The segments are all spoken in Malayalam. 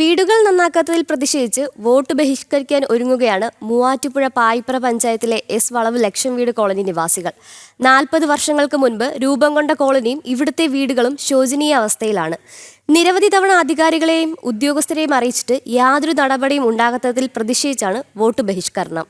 വീടുകൾ നന്നാക്കാത്തതിൽ പ്രതിഷേധിച്ച് വോട്ട് ബഹിഷ്കരിക്കാൻ ഒരുങ്ങുകയാണ് മൂവാറ്റുപുഴ പായിപ്ര പഞ്ചായത്തിലെ എസ് വളവ് ലക്ഷം വീട് കോളനി നിവാസികൾ. നാൽപ്പത് വർഷങ്ങൾക്ക് മുൻപ് രൂപം കൊണ്ട കോളനിയും ഇവിടുത്തെ വീടുകളും ശോചനീയ അവസ്ഥയിലാണ്. നിരവധി തവണ അധികാരികളെയും ഉദ്യോഗസ്ഥരെയും അറിയിച്ചിട്ട് യാതൊരു നടപടിയും ഉണ്ടാകാത്തതിൽ പ്രതിഷേധിച്ചാണ് വോട്ട് ബഹിഷ്കരണം.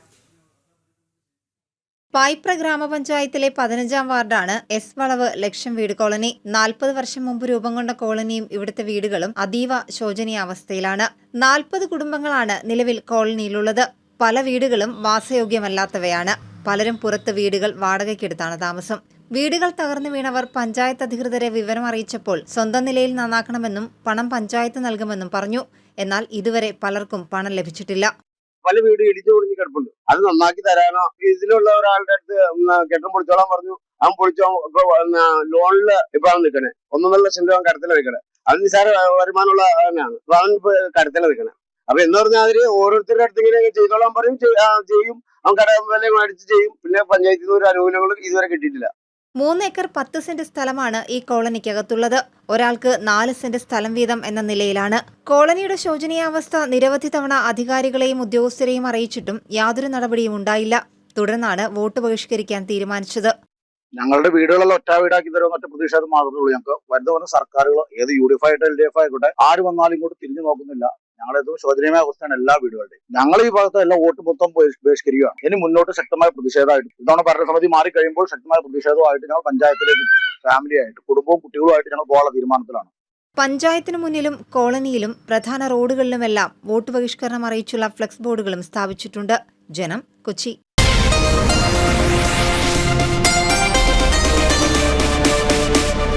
പായിപ്ര ഗ്രാമപഞ്ചായത്തിലെ പതിനഞ്ചാം വാർഡാണ് എസ് വളവ് ലക്ഷം വീട് കോളനി. നാൽപ്പത് വർഷം മുമ്പ് രൂപം കൊണ്ട കോളനിയും ഇവിടുത്തെ വീടുകളും അതീവ ശോചനീയാവസ്ഥയിലാണ് നാൽപ്പത് കുടുംബങ്ങളാണ് നിലവിൽ കോളനിയിലുള്ളത്. പല വീടുകളും വാസയോഗ്യമല്ലാത്തവയാണ്. പലരും പുറത്ത് വീടുകൾ വാടകയ്ക്കെടുത്താണ് താമസം. വീടുകൾ തകർന്നു വീണവർ പഞ്ചായത്ത് അധികൃതരെ വിവരം അറിയിച്ചപ്പോൾ സ്വന്തം നിലയിൽ നന്നാക്കണമെന്നും പണം പഞ്ചായത്ത് നൽകുമെന്നും പറഞ്ഞു. എന്നാൽ ഇതുവരെ പലർക്കും പണം ലഭിച്ചിട്ടില്ല. പല വീട് ഇടിച്ചു പൊളിഞ്ഞ് കിടപ്പുണ്ട്. അത് നന്നാക്കി തരാനോ? ഇതിലുള്ള ഒരാളുടെ അടുത്ത് കെട്ടിടം പൊളിച്ചോളാൻ പറഞ്ഞു. അവൻ പൊളിച്ചോ ഇപ്പൊ ലോണിൽ ഇപ്പൊ അവൻ നിൽക്കണേ ഒന്നൊന്നര ലക്ഷം രൂപ കടത്തില നിൽക്കണേ അത് നിസാര വരുമാനമുള്ള അവനാണ് അപ്പൊ അവൻ കടത്തില നിൽക്കണേ അപ്പൊ എന്ന് പറഞ്ഞാൽ അവർ ഓരോരുത്തരുടെ അടുത്ത് ഇങ്ങനെ ചെയ്തോളാൻ പറയും ചെയ്യും. അവൻ കട വില മേടിച്ച് ചെയ്യും. പിന്നെ പഞ്ചായത്തിൽ നിന്ന് ഒരു അനുകൂലങ്ങളും ഇതുവരെ കിട്ടിയിട്ടില്ല. മൂന്ന് ഏക്കർ പത്ത് സെന്റ് സ്ഥലമാണ് ഈ കോളനിക്കകത്തുള്ളത്. ഒരാൾക്ക് നാല് സെന്റ് സ്ഥലം വീതം എന്ന നിലയിലാണ്. കോളനിയുടെ ശോചനീയാവസ്ഥ നിരവധി തവണ അധികാരികളെയും ഉദ്യോഗസ്ഥരെയും അറിയിച്ചിട്ടും യാതൊരു നടപടിയും ഉണ്ടായില്ല. തുടർന്നാണ് വോട്ട് ബഹിഷ്കരിക്കാൻ തീരുമാനിച്ചത്. ഞങ്ങളുടെ വീടുകളെല്ലാം ഒറ്റ വീടാക്കി തരുമെന്ന് ഒറ്റ പ്രതിഷേധം മാത്രമേ ഉള്ളൂ. ഞങ്ങൾക്ക് വരുന്ന വരുന്ന സർക്കാരുകൾ ഏത് യു ഡി എഫ് ആയിട്ട് എൽ ഡി എഫ് ആയിക്കോട്ടെ ആര് വന്നാലും ഇങ്ങോട്ട് തിരിഞ്ഞു നോക്കുന്നില്ല. ഏറ്റവും ശോചനീയമായ അവസ്ഥയാണ് എല്ലാ വീടുകളുടെയും. ഞങ്ങൾ ഈ ഭാഗത്ത് എല്ലാ വോട്ട് മൊത്തം ബഹിഷ്- ബഹിഷ്കരിക്കുകയാണ്. ഇനി മുന്നോട്ട് ശക്തമായ പ്രതിഷേധമായിട്ട് ഇത്തവണ ഭരണസമിതി മാറിക്കഴിയുമ്പോൾ ശക്തമായ പ്രതിഷേധമായിട്ട് ഞങ്ങൾ പഞ്ചായത്തിലേക്ക് ഫാമിലി ആയിട്ട് കുടുംബവും കുട്ടികളുമായിട്ട് ഞങ്ങൾ പോകാനുള്ള തീരുമാനത്തിലാണ്. പഞ്ചായത്തിനു മുന്നിലും കോളനിയിലും പ്രധാന റോഡുകളിലുമെല്ലാം വോട്ട് ബഹിഷ്കരണം അറിയിച്ചുള്ള ഫ്ലെക്സ് ബോർഡുകളും സ്ഥാപിച്ചിട്ടുണ്ട്. ജനം കൊച്ചി.